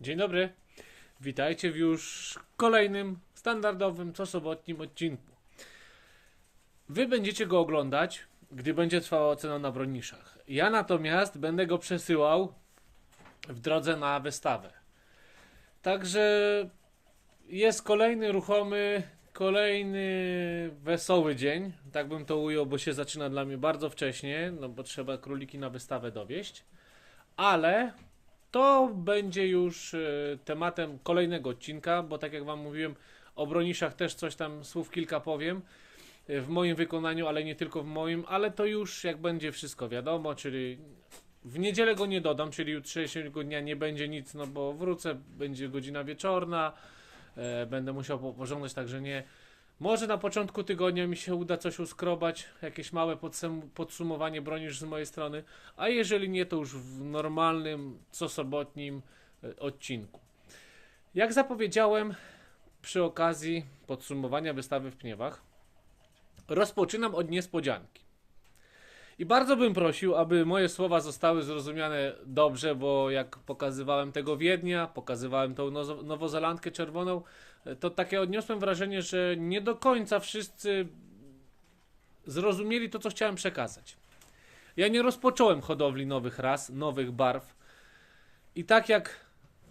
Dzień dobry. Witajcie w już kolejnym standardowym cosobotnim odcinku. Wy będziecie go oglądać, gdy będzie trwała ocena na broniszach. Ja natomiast będę go przesyłał w drodze na wystawę. Także jest kolejny ruchomy, kolejny wesoły dzień. Tak bym to ujął, bo się zaczyna dla mnie bardzo wcześnie, no bo trzeba króliki na wystawę dowieść. Ale to będzie już e, tematem kolejnego odcinka, bo tak jak Wam mówiłem, o broniszach też coś tam słów kilka powiem e, w moim wykonaniu, ale nie tylko w moim, ale to już jak będzie wszystko wiadomo, czyli w niedzielę go nie dodam, czyli jutrzejszego dnia nie będzie nic, no bo wrócę, będzie godzina wieczorna, e, będę musiał po- pożądać, także nie. Może na początku tygodnia mi się uda coś uskrobać, jakieś małe podsum- podsumowanie bronisz z mojej strony, a jeżeli nie, to już w normalnym, cosobotnim e, odcinku. Jak zapowiedziałem przy okazji podsumowania wystawy w Pniewach, rozpoczynam od niespodzianki. I bardzo bym prosił, aby moje słowa zostały zrozumiane dobrze, bo jak pokazywałem tego Wiednia, pokazywałem tą nowozelandkę czerwoną, to takie odniosłem wrażenie, że nie do końca wszyscy zrozumieli to, co chciałem przekazać. Ja nie rozpocząłem hodowli nowych ras, nowych barw. I tak jak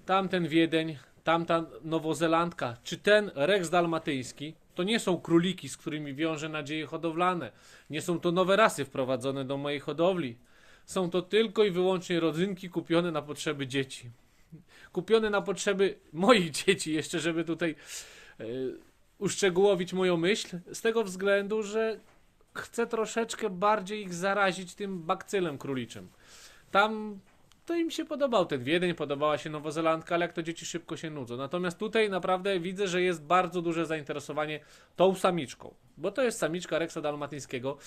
tamten Wiedeń, tamta Nowozelandka, czy ten Rex Dalmatyński, to nie są króliki, z którymi wiążę nadzieje hodowlane. Nie są to nowe rasy wprowadzone do mojej hodowli. Są to tylko i wyłącznie rodzynki kupione na potrzeby dzieci. Kupione na potrzeby moich dzieci, jeszcze żeby tutaj e, uszczegółowić moją myśl, z tego względu, że chcę troszeczkę bardziej ich zarazić tym bakcylem króliczym. Tam to im się podobał ten Wiedeń, podobała się Nowozelandka, ale jak to dzieci szybko się nudzą. Natomiast tutaj naprawdę widzę, że jest bardzo duże zainteresowanie tą samiczką, bo to jest samiczka Rexa Dalmatyńskiego.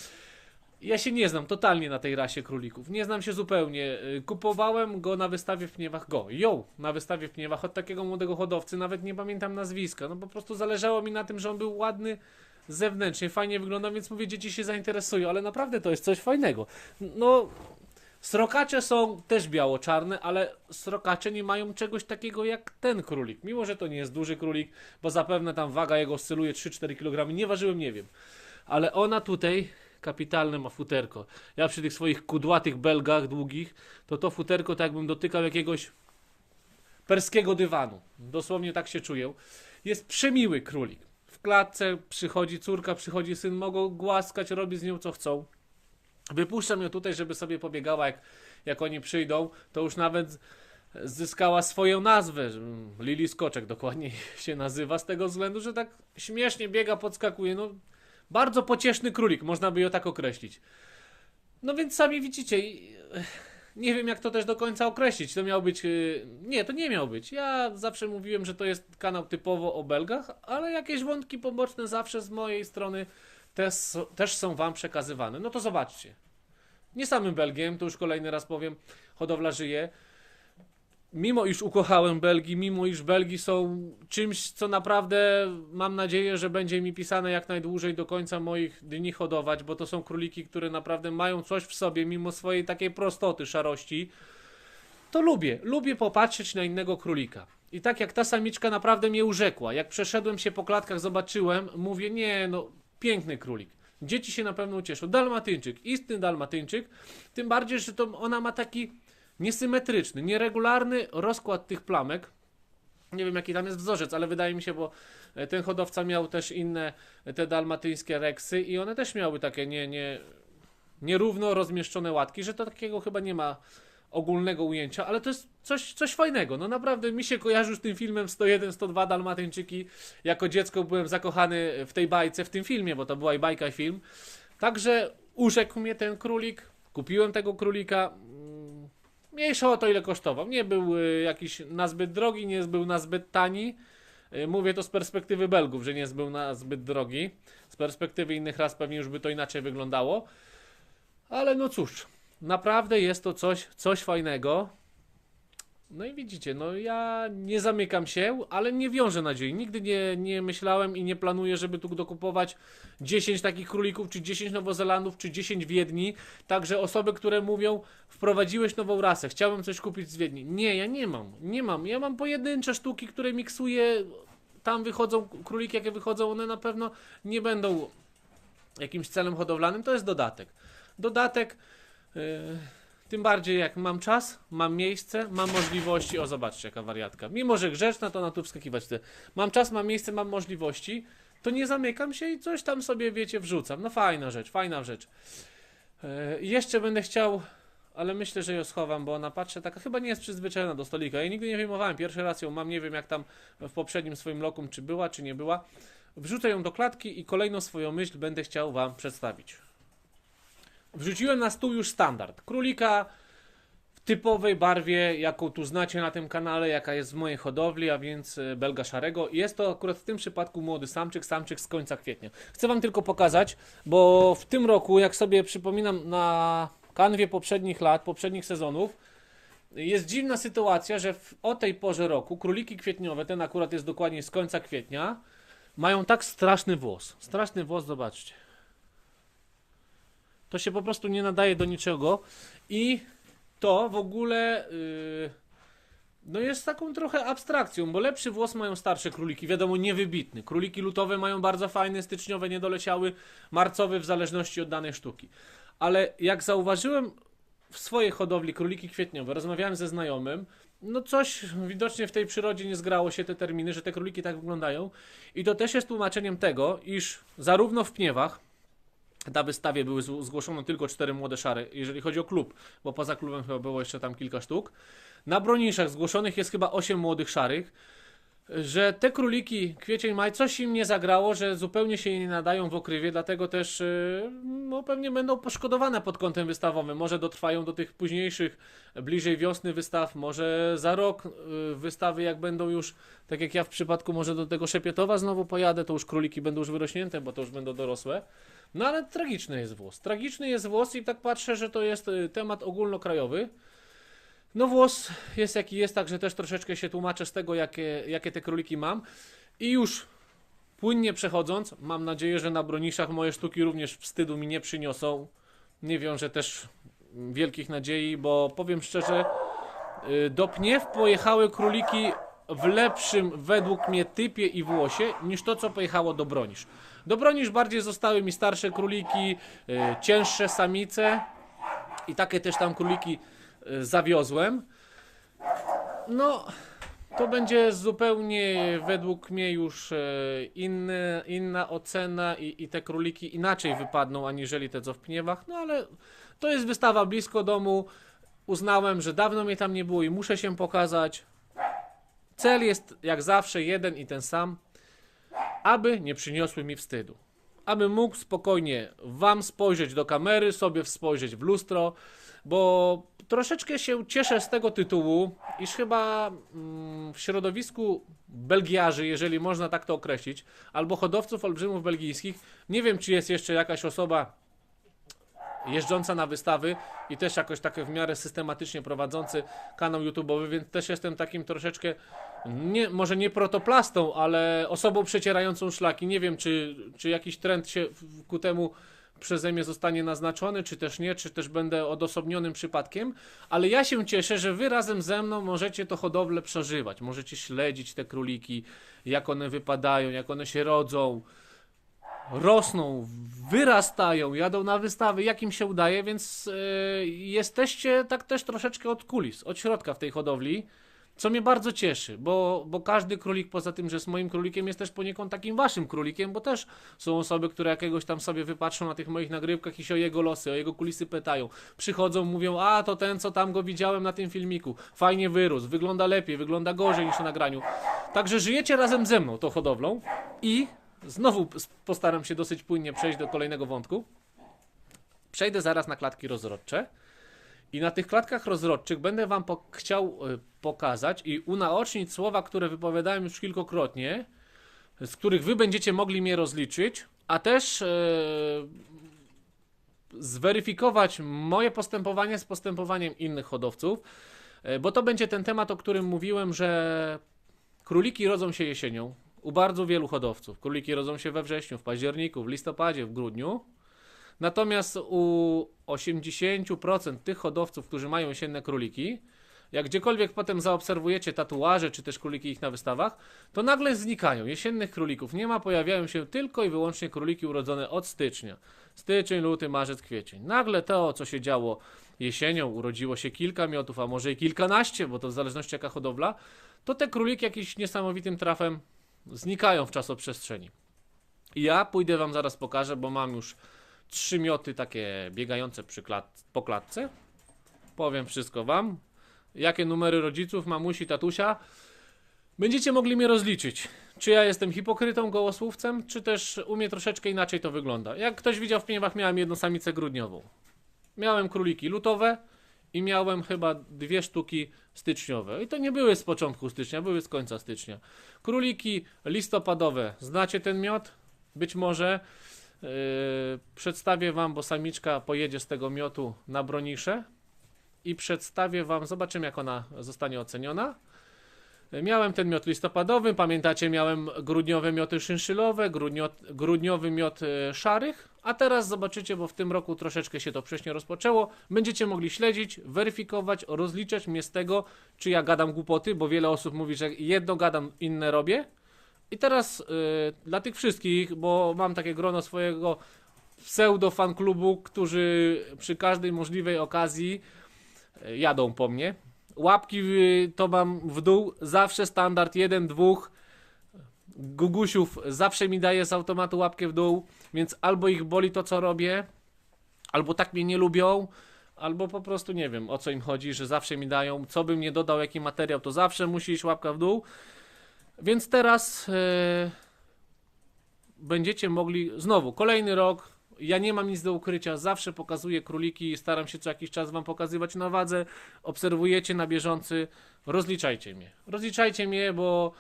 Ja się nie znam totalnie na tej rasie królików. Nie znam się zupełnie. Y, Kupowałem go na wystawie w Pniewach. Go, ją na wystawie w Pniewach od takiego młodego hodowcy, nawet nie pamiętam nazwiska. No po prostu zależało mi na tym, że on był ładny zewnętrznie, fajnie wygląda, więc mówię, dzieci się zainteresują, ale naprawdę to jest coś fajnego. No, srokacze są też biało-czarne, ale srokacze nie mają czegoś takiego jak ten królik. Mimo, że to nie jest duży królik, bo zapewne tam waga jego oscyluje 3-4 kg, nie ważyłem, nie wiem. Ale ona tutaj kapitalne ma futerko. Ja przy tych swoich kudłatych belgach długich, to to futerko tak jakbym dotykał jakiegoś perskiego dywanu. Dosłownie tak się czuję. Jest przemiły królik. W klatce przychodzi córka, przychodzi syn, mogą głaskać, robi z nią co chcą. Wypuszczam ją tutaj, żeby sobie pobiegała, jak, jak oni przyjdą, to już nawet zyskała swoją nazwę. Lili Skoczek dokładnie się nazywa, z tego względu, że tak śmiesznie biega, podskakuje. No, bardzo pocieszny królik, można by ją tak określić. No więc sami widzicie, nie wiem jak to też do końca określić. To miał być. y, Nie, to nie miał być. Ja zawsze mówiłem, że to jest kanał typowo o Belgach, ale jakieś wątki poboczne zawsze z mojej strony też, też są Wam przekazywane. No to zobaczcie. Nie samym Belgiem, to już kolejny raz powiem, hodowla żyje. Mimo iż ukochałem Belgii, mimo iż Belgii są czymś, co naprawdę mam nadzieję, że będzie mi pisane jak najdłużej do końca moich dni hodować, bo to są króliki, które naprawdę mają coś w sobie, mimo swojej takiej prostoty, szarości. To lubię, lubię popatrzeć na innego królika. I tak jak ta samiczka naprawdę mnie urzekła, jak przeszedłem się po klatkach, zobaczyłem, mówię, nie, no, piękny królik. Dzieci się na pewno ucieszą. Dalmatyńczyk, istny dalmatyńczyk, tym bardziej, że to ona ma taki niesymetryczny, nieregularny rozkład tych plamek. Nie wiem, jaki tam jest wzorzec, ale wydaje mi się, bo e, ten hodowca miał też inne e, te dalmatyńskie reksy i one też miały takie nie, nie, nierówno rozmieszczone łatki, że to takiego chyba nie ma ogólnego ujęcia, ale to jest coś, coś fajnego. No naprawdę mi się kojarzy z tym filmem 101, 102 Dalmatyńczyki. Jako dziecko byłem zakochany w tej bajce, w tym filmie, bo to była i bajka i film. Także urzekł mnie ten królik. Kupiłem tego królika. Mniejsza o to, ile kosztował. Nie był y, jakiś nazbyt drogi, nie był nazbyt tani. Y, Mówię to z perspektywy Belgów, że nie był na zbyt drogi. Z perspektywy innych ras pewnie już by to inaczej wyglądało. Ale no cóż, naprawdę jest to coś, coś fajnego. No i widzicie, no ja nie zamykam się, ale nie wiążę nadziei. Nigdy nie, nie myślałem i nie planuję, żeby tu dokupować 10 takich królików, czy 10 Nowozelandów, czy 10 Wiedni. Także osoby, które mówią, wprowadziłeś nową rasę, chciałem coś kupić z Wiedni. Nie, ja nie mam, nie mam. Ja mam pojedyncze sztuki, które miksuję. Tam wychodzą króliki, jakie wychodzą, one na pewno nie będą jakimś celem hodowlanym. To jest dodatek. Dodatek. Yy... Tym bardziej jak mam czas, mam miejsce, mam możliwości. O, zobaczcie, jaka wariatka. Mimo, że grzeczna, to na tu wskakiwać chce. Mam czas, mam miejsce, mam możliwości, to nie zamykam się i coś tam sobie, wiecie, wrzucam. No fajna rzecz, fajna rzecz. Yy, jeszcze będę chciał, ale myślę, że ją schowam, bo ona patrzę, taka chyba nie jest przyzwyczajona do stolika. Ja nigdy nie wyjmowałem, pierwszy raz ją mam, nie wiem jak tam w poprzednim swoim lokum, czy była, czy nie była. Wrzucę ją do klatki i kolejną swoją myśl będę chciał Wam przedstawić. Wrzuciłem na stół już standard. Królika w typowej barwie, jaką tu znacie na tym kanale, jaka jest w mojej hodowli, a więc e, belga szarego. Jest to akurat w tym przypadku młody samczyk, samczyk z końca kwietnia. Chcę Wam tylko pokazać, bo w tym roku, jak sobie przypominam na kanwie poprzednich lat, poprzednich sezonów, jest dziwna sytuacja, że w, o tej porze roku króliki kwietniowe, ten akurat jest dokładnie z końca kwietnia, mają tak straszny włos. Straszny włos, zobaczcie. To się po prostu nie nadaje do niczego i to w ogóle yy, no jest taką trochę abstrakcją, bo lepszy włos mają starsze króliki, wiadomo niewybitny. Króliki lutowe mają bardzo fajne, styczniowe nie doleciały, marcowe w zależności od danej sztuki. Ale jak zauważyłem w swojej hodowli króliki kwietniowe, rozmawiałem ze znajomym, no coś widocznie w tej przyrodzie nie zgrało się te terminy, że te króliki tak wyglądają i to też jest tłumaczeniem tego, iż zarówno w pniewach, na wystawie były zgłoszone tylko cztery młode szary, jeżeli chodzi o klub, bo poza klubem chyba było jeszcze tam kilka sztuk. Na broniszach zgłoszonych jest chyba 8 młodych szarych, że te króliki kwiecień maj coś im nie zagrało, że zupełnie się nie nadają w okrywie, dlatego też yy, no, pewnie będą poszkodowane pod kątem wystawowym. Może dotrwają do tych późniejszych, bliżej wiosny wystaw, może za rok yy, wystawy jak będą już, tak jak ja w przypadku może do tego Szepietowa znowu pojadę, to już króliki będą już wyrośnięte, bo to już będą dorosłe. No ale tragiczny jest włos. Tragiczny jest włos i tak patrzę, że to jest y, temat ogólnokrajowy. No włos jest jaki jest, także też troszeczkę się tłumaczę z tego, jakie, jakie te króliki mam. I już płynnie przechodząc, mam nadzieję, że na broniszach moje sztuki również wstydu mi nie przyniosą. Nie wiążę też wielkich nadziei, bo powiem szczerze, y, do pniew pojechały króliki w lepszym według mnie typie i włosie niż to, co pojechało do bronisz. Do bronisz bardziej zostały mi starsze króliki, y, cięższe samice i takie też tam króliki zawiozłem. No, to będzie zupełnie według mnie już e, inny, inna ocena i, i te króliki inaczej wypadną aniżeli te co w pniewach, no ale to jest wystawa blisko domu. Uznałem, że dawno mnie tam nie było i muszę się pokazać. Cel jest jak zawsze jeden i ten sam, aby nie przyniosły mi wstydu. Aby mógł spokojnie Wam spojrzeć do kamery, sobie spojrzeć w lustro, bo troszeczkę się cieszę z tego tytułu, iż chyba mm, w środowisku Belgiarzy, jeżeli można tak to określić, albo hodowców olbrzymów belgijskich, nie wiem czy jest jeszcze jakaś osoba jeżdżąca na wystawy i też jakoś tak w miarę systematycznie prowadzący kanał YouTube'owy, więc też jestem takim troszeczkę, nie, może nie protoplastą, ale osobą przecierającą szlaki. Nie wiem, czy, czy jakiś trend się ku temu przeze mnie zostanie naznaczony, czy też nie, czy też będę odosobnionym przypadkiem, ale ja się cieszę, że wy razem ze mną możecie to hodowlę przeżywać, możecie śledzić te króliki, jak one wypadają, jak one się rodzą, rosną, wyrastają, jadą na wystawy, jak im się udaje, więc e, jesteście tak też troszeczkę od kulis, od środka w tej hodowli, co mnie bardzo cieszy, bo, bo każdy królik, poza tym, że jest moim królikiem, jest też poniekąd takim waszym królikiem, bo też są osoby, które jakiegoś tam sobie wypatrzą na tych moich nagrywkach i się o jego losy, o jego kulisy pytają. Przychodzą, mówią, a to ten, co tam go widziałem na tym filmiku, fajnie wyrósł, wygląda lepiej, wygląda gorzej niż na nagraniu. Także żyjecie razem ze mną tą hodowlą i znowu postaram się dosyć płynnie przejść do kolejnego wątku. Przejdę zaraz na klatki rozrodcze. I na tych klatkach rozrodczych będę Wam po- chciał y, pokazać i unaocznić słowa, które wypowiadałem już kilkokrotnie, z których Wy będziecie mogli mnie rozliczyć, a też y, zweryfikować moje postępowanie z postępowaniem innych hodowców. E, Bo to będzie ten temat, o którym mówiłem, że króliki rodzą się jesienią u bardzo wielu hodowców. Króliki rodzą się we wrześniu, w październiku, w listopadzie, w grudniu. Natomiast u 80% tych hodowców, którzy mają jesienne króliki, jak gdziekolwiek potem zaobserwujecie tatuaże czy też króliki ich na wystawach, to nagle znikają. Jesiennych królików nie ma, pojawiają się tylko i wyłącznie króliki urodzone od stycznia. Styczeń, luty, marzec, kwiecień. Nagle to, co się działo jesienią, urodziło się kilka miotów, a może i kilkanaście, bo to w zależności jaka hodowla, to te króliki jakimś niesamowitym trafem znikają w czasoprzestrzeni. I ja pójdę wam zaraz pokażę, bo mam już trzy mioty takie biegające przy klat- po klatce. Powiem wszystko wam. Jakie numery rodziców, mamusi, tatusia. Będziecie mogli mnie rozliczyć. Czy ja jestem hipokrytą, gołosłówcem, czy też u mnie troszeczkę inaczej to wygląda. Jak ktoś widział w Pniewach, miałem jedną samicę grudniową. Miałem króliki lutowe i miałem chyba dwie sztuki styczniowe. I to nie były z początku stycznia, były z końca stycznia. Króliki listopadowe. Znacie ten miot? Być może. Yy, przedstawię wam, bo samiczka pojedzie z tego miotu na bronisze i przedstawię wam, zobaczymy jak ona zostanie oceniona. Miałem ten miot listopadowy, pamiętacie, miałem grudniowe mioty szynszylowe, grudnio, grudniowy miot yy, szarych, a teraz zobaczycie, bo w tym roku troszeczkę się to wcześniej rozpoczęło, będziecie mogli śledzić, weryfikować, rozliczać mnie z tego, czy ja gadam głupoty, bo wiele osób mówi, że jedno gadam, inne robię. I teraz y, dla tych wszystkich, bo mam takie grono swojego pseudo fan klubu, którzy przy każdej możliwej okazji y, jadą po mnie. Łapki y, to mam w dół, zawsze standard 1, 2. Gugusiów zawsze mi daje z automatu łapkę w dół, więc albo ich boli to, co robię, albo tak mnie nie lubią, albo po prostu nie wiem o co im chodzi, że zawsze mi dają. Co bym nie dodał, jaki materiał, to zawsze musi iść łapka w dół. Więc teraz e, będziecie mogli znowu kolejny rok. Ja nie mam nic do ukrycia, zawsze pokazuję króliki, staram się co jakiś czas wam pokazywać na wadze. Obserwujecie na bieżący, rozliczajcie mnie. Rozliczajcie mnie, bo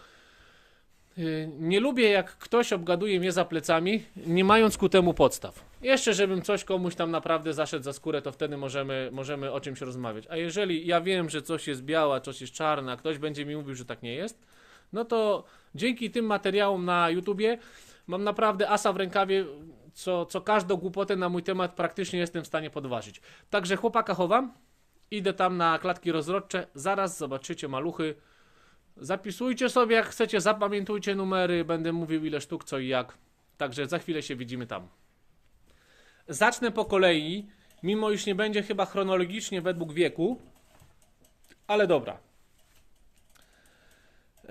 y, nie lubię jak ktoś obgaduje mnie za plecami, nie mając ku temu podstaw. Jeszcze, żebym coś komuś tam naprawdę zaszedł za skórę, to wtedy możemy, możemy o czymś rozmawiać. A jeżeli ja wiem, że coś jest białe, a coś jest czarne, a ktoś będzie mi mówił, że tak nie jest, no to dzięki tym materiałom na YouTubie mam naprawdę asa w rękawie, co, co każdą głupotę na mój temat praktycznie jestem w stanie podważyć. Także chłopaka chowam, idę tam na klatki rozrodcze, zaraz zobaczycie maluchy. Zapisujcie sobie jak chcecie, zapamiętujcie numery, będę mówił ile sztuk, co i jak. Także za chwilę się widzimy tam. Zacznę po kolei, mimo iż nie będzie chyba chronologicznie według wieku, ale dobra.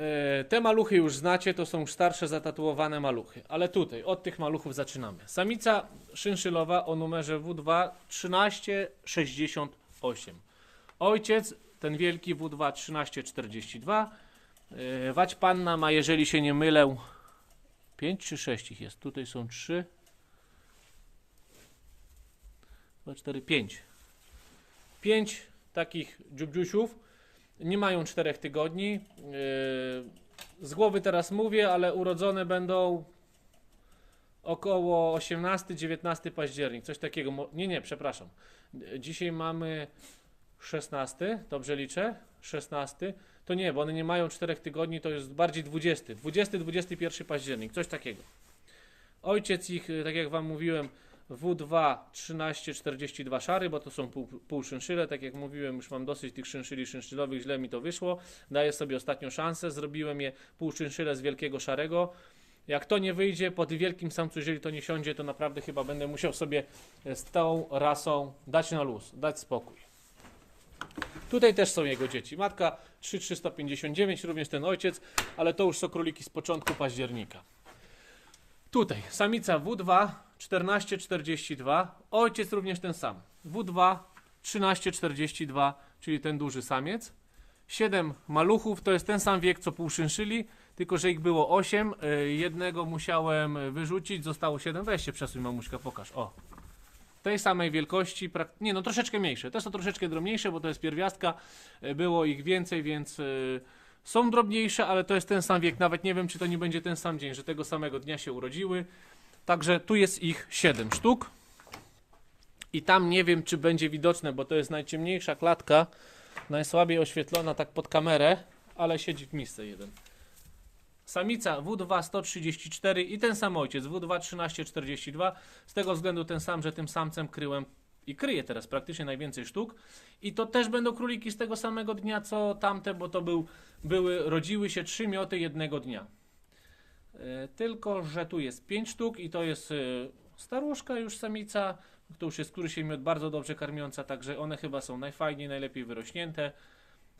E, Te maluchy już znacie, to są już starsze zatatuowane maluchy, ale tutaj od tych maluchów zaczynamy. Samica szynszylowa o numerze W2 1368. Ojciec, ten wielki W2 1342. E, Wać panna ma, jeżeli się nie mylę, 5 czy 6 ich jest. Tutaj są 3. 2, 4, 5. 5 takich dziubdziusiów nie mają 4 tygodni. Yy, Z głowy teraz mówię, ale urodzone będą około 18-19 październik, coś takiego. Nie, nie, przepraszam. Dzisiaj mamy 16, dobrze liczę? 16. To nie, bo one nie mają 4 tygodni, to jest bardziej 20. 20-21 październik, coś takiego. Ojciec ich, tak jak Wam mówiłem, W2 1342 szary, bo to są pół, pół szynszyle. Tak jak mówiłem, już mam dosyć tych szynszyli szynszylowych, źle mi to wyszło. Daję sobie ostatnią szansę. Zrobiłem je pół szynszyle z wielkiego szarego. Jak to nie wyjdzie, po tym wielkim samcu, jeżeli to nie siądzie, to naprawdę chyba będę musiał sobie z tą rasą dać na luz, dać spokój. Tutaj też są jego dzieci. Matka 3359, również ten ojciec, ale to już są króliki z początku października. Tutaj samica W2 1442, ojciec również ten sam. W2 1342, czyli ten duży samiec. 7 maluchów to jest ten sam wiek co półszynszyli, tylko że ich było 8. Jednego musiałem wyrzucić, zostało 7. Weź się przesuń mamuśka, pokaż. O. Tej samej wielkości, nie no troszeczkę mniejsze. Te są troszeczkę drobniejsze, bo to jest pierwiastka. Y, Było ich więcej, więc y, są drobniejsze, ale to jest ten sam wiek. Nawet nie wiem, czy to nie będzie ten sam dzień, że tego samego dnia się urodziły. Także tu jest ich 7 sztuk. I tam nie wiem, czy będzie widoczne, bo to jest najciemniejsza klatka. najsłabiej oświetlona tak pod kamerę, ale siedzi w misce jeden. Samica W2 134 i ten sam ojciec W2 1342. Z tego względu ten sam, że tym samcem kryłem i kryję teraz praktycznie najwięcej sztuk. I to też będą króliki z tego samego dnia co tamte, bo to był, były, rodziły się trzy mioty jednego dnia. E, Tylko, że tu jest 5 sztuk i to jest e, staruszka już samica, to już jest któryś miód bardzo dobrze karmiąca, także one chyba są najfajniej, najlepiej wyrośnięte.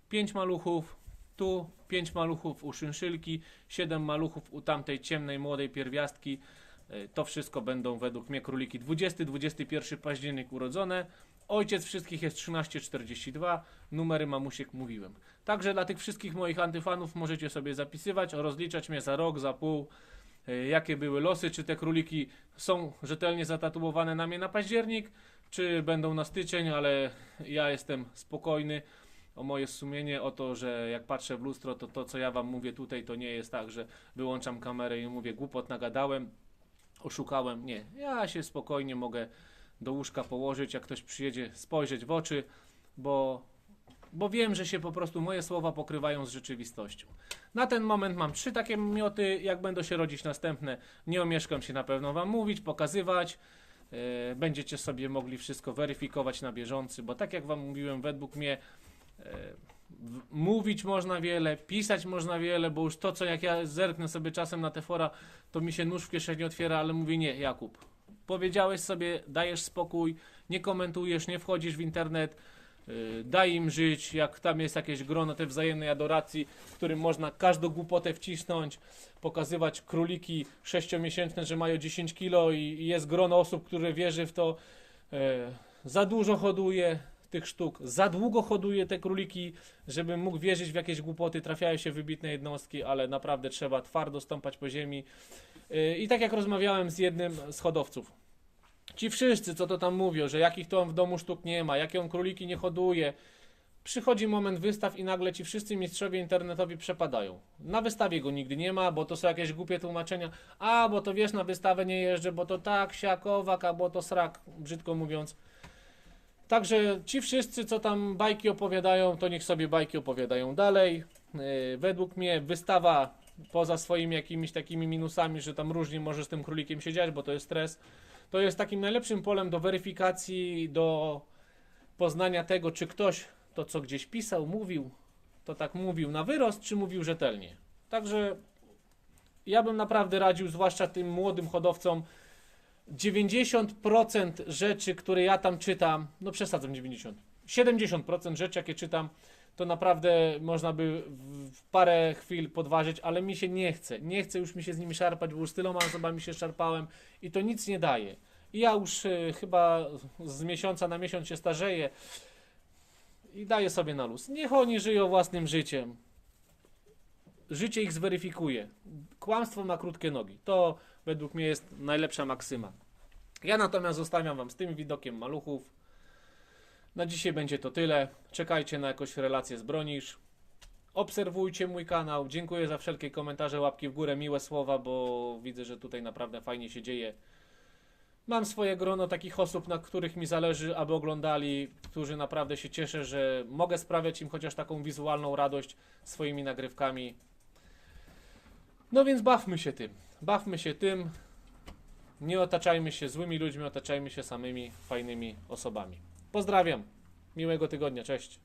5 maluchów, tu 5 maluchów u szynszylki, 7 maluchów u tamtej ciemnej, młodej pierwiastki. E, To wszystko będą według mnie króliki 20-21 październik urodzone. Ojciec wszystkich jest 1342, numery mamusiek mówiłem. Także dla tych wszystkich moich antyfanów możecie sobie zapisywać, rozliczać mnie za rok, za pół, e, jakie były losy, czy te króliki są rzetelnie zatatuowane na mnie na październik, czy będą na styczeń, ale ja jestem spokojny o moje sumienie, o to, że jak patrzę w lustro, to to, co ja wam mówię tutaj, to nie jest tak, że wyłączam kamerę i mówię głupot nagadałem, oszukałem. Nie, ja się spokojnie mogę do łóżka położyć, jak ktoś przyjedzie spojrzeć w oczy, bo, bo wiem, że się po prostu moje słowa pokrywają z rzeczywistością. Na ten moment mam trzy takie mioty, jak będą się rodzić następne, nie omieszkam się na pewno wam mówić, pokazywać. E, Będziecie sobie mogli wszystko weryfikować na bieżący, bo tak jak wam mówiłem, według mnie e, mówić można wiele, pisać można wiele, bo już to, co jak ja zerknę sobie czasem na te fora, to mi się nóż w kieszeni otwiera, ale mówię nie, Jakub. Powiedziałeś sobie, dajesz spokój, nie komentujesz, nie wchodzisz w internet, yy, daj im żyć, jak tam jest jakieś grono tej wzajemnej adoracji, w którym można każdą głupotę wcisnąć, pokazywać króliki sześciomiesięczne, że mają 10 kilo i, jest grono osób, które wierzy w to. Yy, za dużo hoduje tych sztuk, za długo hoduje te króliki, żebym mógł wierzyć w jakieś głupoty, trafiają się wybitne jednostki, ale naprawdę trzeba twardo stąpać po ziemi. Yy, I tak jak rozmawiałem z jednym z hodowców, ci wszyscy, co to tam mówią, że jakich to on w domu sztuk nie ma, jakie on króliki nie hoduje, przychodzi moment wystaw i nagle ci wszyscy mistrzowie internetowi przepadają. Na wystawie go nigdy nie ma, bo to są jakieś głupie tłumaczenia. A, bo to wiesz, na wystawę nie jeżdżę, bo to tak, siak, owak, albo to srak, brzydko mówiąc. Także ci wszyscy, co tam bajki opowiadają, to niech sobie bajki opowiadają dalej. Yy, według mnie wystawa, poza swoimi jakimiś takimi minusami, że tam różnie może z tym królikiem się dziać, bo to jest stres, to jest takim najlepszym polem do weryfikacji, do poznania tego, czy ktoś to, co gdzieś pisał, mówił, to tak mówił na wyrost, czy mówił rzetelnie. Także ja bym naprawdę radził, zwłaszcza tym młodym hodowcom, 90% rzeczy, które ja tam czytam, no przesadzam 90, 70% rzeczy, jakie czytam, to naprawdę można by w parę chwil podważyć, ale mi się nie chce. Nie chcę już mi się z nimi szarpać, bo już z tyloma osobami się szarpałem i to nic nie daje. I ja już y, chyba z miesiąca na miesiąc się starzeję i daję sobie na luz. Niech oni żyją własnym życiem. Życie ich zweryfikuje. Kłamstwo ma krótkie nogi. To według mnie jest najlepsza maksyma. Ja natomiast zostawiam Wam z tym widokiem maluchów. Na dzisiaj będzie to tyle. Czekajcie na jakąś relację z Bronisz. Obserwujcie mój kanał. Dziękuję za wszelkie komentarze, łapki w górę, miłe słowa, bo widzę, że tutaj naprawdę fajnie się dzieje. Mam swoje grono takich osób, na których mi zależy, aby oglądali, którzy naprawdę się cieszę, że mogę sprawiać im chociaż taką wizualną radość swoimi nagrywkami. No więc bawmy się tym. Bawmy się tym. Nie otaczajmy się złymi ludźmi, otaczajmy się samymi fajnymi osobami. Pozdrawiam. Miłego tygodnia. Cześć.